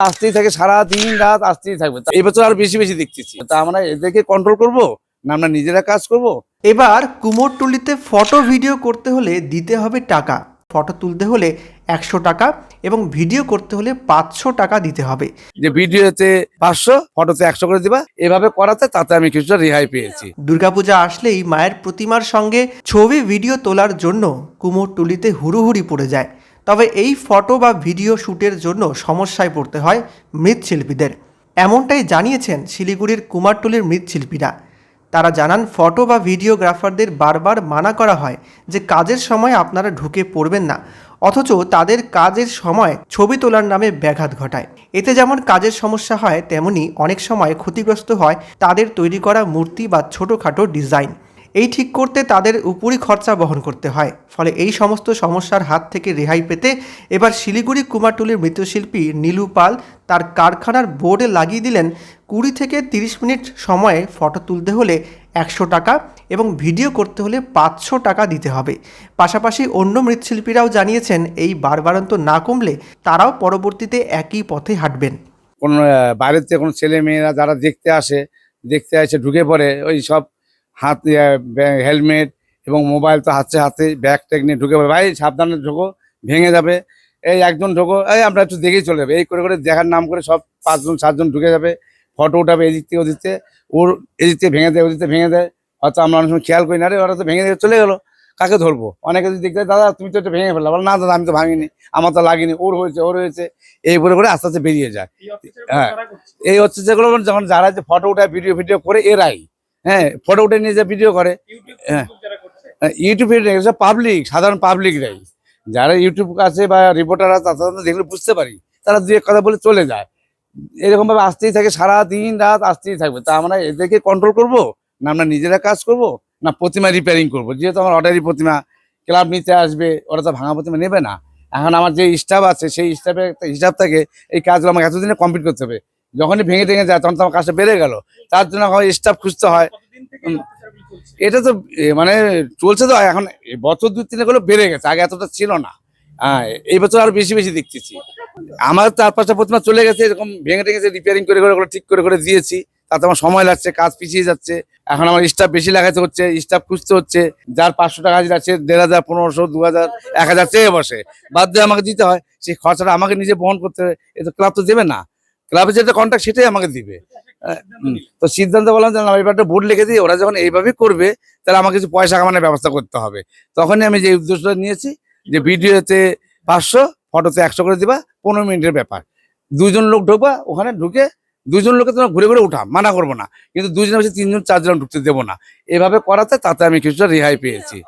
আসতেই থাকে সারা দিন রাত আসতেই থাকবে। এই বছর আরও বেশি বেশি দেখতেছি। তা আমরা এদেরকে কন্ট্রোল করব না আমরা নিজেরা কাজ করব? এবার কুমোরটুলিতে ফটো ভিডিও করতে হলে দিতে হবে টাকা। ফটো তুলতে হলে একশো টাকা এবং ভিডিও করতে হলে পাঁচশো টাকা দিতে হবে। যে ভিডিওতে পাঁচশো ফটোতে একশো করে দিবা। এভাবে করাতে তাতে আমি কিছুটা রেহাই পেয়েছি। দুর্গাপূজা আসলেই মায়ের প্রতিমার সঙ্গে ছবি ভিডিও তোলার জন্য কুমোরটুলিতে হুড়োহুড়ি পড়ে যায়। তবে এই ফটো বা ভিডিও শ্যুটের জন্য সমস্যায় পড়তে হয় মৃৎশিল্পীদের। এমনটাই জানিয়েছেন শিলিগুড়ির কুমারটুলির মৃৎশিল্পীরা। তারা জানান, ফটো বা ভিডিওগ্রাফারদের বারবার মানা করা হয় যে কাজের সময় আপনারা ঢুকে পড়বেন না, অথচ তাদের কাজের সময় ছবি তোলার নামে ব্যাঘাত ঘটায়। এতে যেমন কাজের সমস্যা হয়, তেমনি অনেক সময় ক্ষতিগ্রস্ত হয় তাদের তৈরি করা মূর্তি বা ছোটোখাটো ডিজাইন। এই ঠিক করতে তাদের উপরই খরচা বহন করতে হয়। ফলে এই সমস্ত সমস্যার হাত থেকে রেহাই পেতে এবার শিলিগুড়ি কুমারটুলির মৃৎশিল্পী নীলু পাল তার কারখানার বোর্ডে লাগিয়ে দিলেন কুড়ি থেকে তিরিশ মিনিট সময়ে ফটো তুলতে হলে একশো টাকা এবং ভিডিও করতে হলে পাঁচশো টাকা দিতে হবে। পাশাপাশি অন্য মৃৎশিল্পীরাও জানিয়েছেন, এই বারবারন্ত না কমলে তারাও পরবর্তীতে একই পথে হাঁটবেন। কোন বাইরের থেকে কোনো ছেলে মেয়েরা যারা দেখতে আসে দেখতে আসে ঢুকে পড়ে, ওই সব হাত হেলমেট এবং মোবাইল তো হাতে হাতে ব্যাগ ট্যাগ নিয়ে ঢুকে পড়ে। ভাই সাবধানে ঢোকো ভেঙে যাবে। এই একজন ঢোকো এই আমরা একটু দেখেই চলে যাবে। এই করে করে দেখার নাম করে সব পাঁচজন সাতজন ঢুকে যাবে। ফটো উঠাবে এদিক থেকে ওদিক থেকে। ওর এদিক থেকে ভেঙে দেয় ওদিক থেকে ভেঙে দেয়। হয়তো আমরা অনেক সময় খেয়াল করি না রে ওরা তো ভেঙে দিয়ে চলে গেলো। কাকে ধরবো? অনেকে যদি দেখতে দাদা তুমি তো এটা ভেঙে ফেললা। বলে না দাদা আমি তো ভাঙিনি। আমার তো লাগেনি। ওর হয়েছে ওর হয়েছে। এই করে করে আস্তে আস্তে বেরিয়ে যায়। হ্যাঁ। এই হচ্ছে যেগুলো যখন যারা যে ফটো উঠায় ভিডিও ভিডিও করে এরাই। হ্যাঁ ফটো উঠে নিয়ে যা ভিডিও করে। হ্যাঁ। ইউটিউব পাবলিক সাধারণ পাবলিকরাই যারা ইউটিউব আছে বা রিপোর্টার আছে তাদের দেখলে বুঝতে পারি। তারা দু এক কথা বলে চলে যায়। এরকম ভাবে আসতেই থাকে সারা দিন রাত আসতেই থাকবে। তা আমরা এদেরকে কন্ট্রোল করব? না আমরা নিজেরা কাজ করব? না প্রতিমা রিপেয়ারিং করব? যেহেতু আমার অর্ডারি প্রতিমা ক্লাব নিতে আসবে ওরা তো ভাঙা প্রতিমা নেবে না। এখন আমার যে স্টাফ আছে সেই স্টাফের একটা হিসাব থাকে এই কাজগুলো আমাকে এতদিনে কমপ্লিট করতে হবে। যখনই ভেঙে ভেঙে যায় তখন তো আমার কাজটা বেড়ে গেল। তার জন্য আমার স্টাফ খুঁজতে হয়। এটা তো মানে চলছে তো এখন বছর দু তিনে গুলো বেড়ে গেছে আগে এতটা ছিল না। হ্যাঁ এই বছর আরও বেশি বেশি দেখতেছি। আমার চার পাঁচটা প্রতিমা চলে গেছে এরকম ভেঙে টেঙেছে রিপেয়ারিং করে করে ঠিক করে করে দিয়েছি। তাতে আমার সময় লাগছে কাজ পিছিয়ে যাচ্ছে। এখন আমার স্টাফ বেশি লাগাতে হচ্ছে স্টাফ খুঁজতে হচ্ছে। যার পাঁচশো টাকা হাজির আছে দেড় হাজার পনেরোশো দু হাজার এক হাজার চেয়ে বসে। বাদ দিয়ে আমাকে দিতে হয় সেই খরচাটা আমাকে নিজে বহন করতে হবে এ তো ক্লাব তো দেবে না। ক্লাবের যেটা কন্ট্যাক্ট সেটাই আমাকে দিবে। আহ, তো সিদ্ধান্ত বললাম যে এবার একটা বোর্ড লিখে দিই ওরা যখন এইভাবে করবে তাহলে আমাকে কিছু পয়সা কামানোর ব্যবস্থা করতে হবে। তখনই আমি যে উদ্দেশ্যটা নিয়েছি যে ভিডিওতে পাঁচশো ফটোতে একশো করে দিবা পনেরো মিনিটের ব্যাপার। দুজন লোক ঢুকবা ওখানে ঢুকে দুজন লোকে তোমরা ঘুরে ঘুরে উঠা মানা করব না। কিন্তু দুইজনের বেশি তিনজন চারজন ঢুকতে দেবো না। এভাবে করাতে তাতে আমি কিছুটা রেহাই পেয়েছি।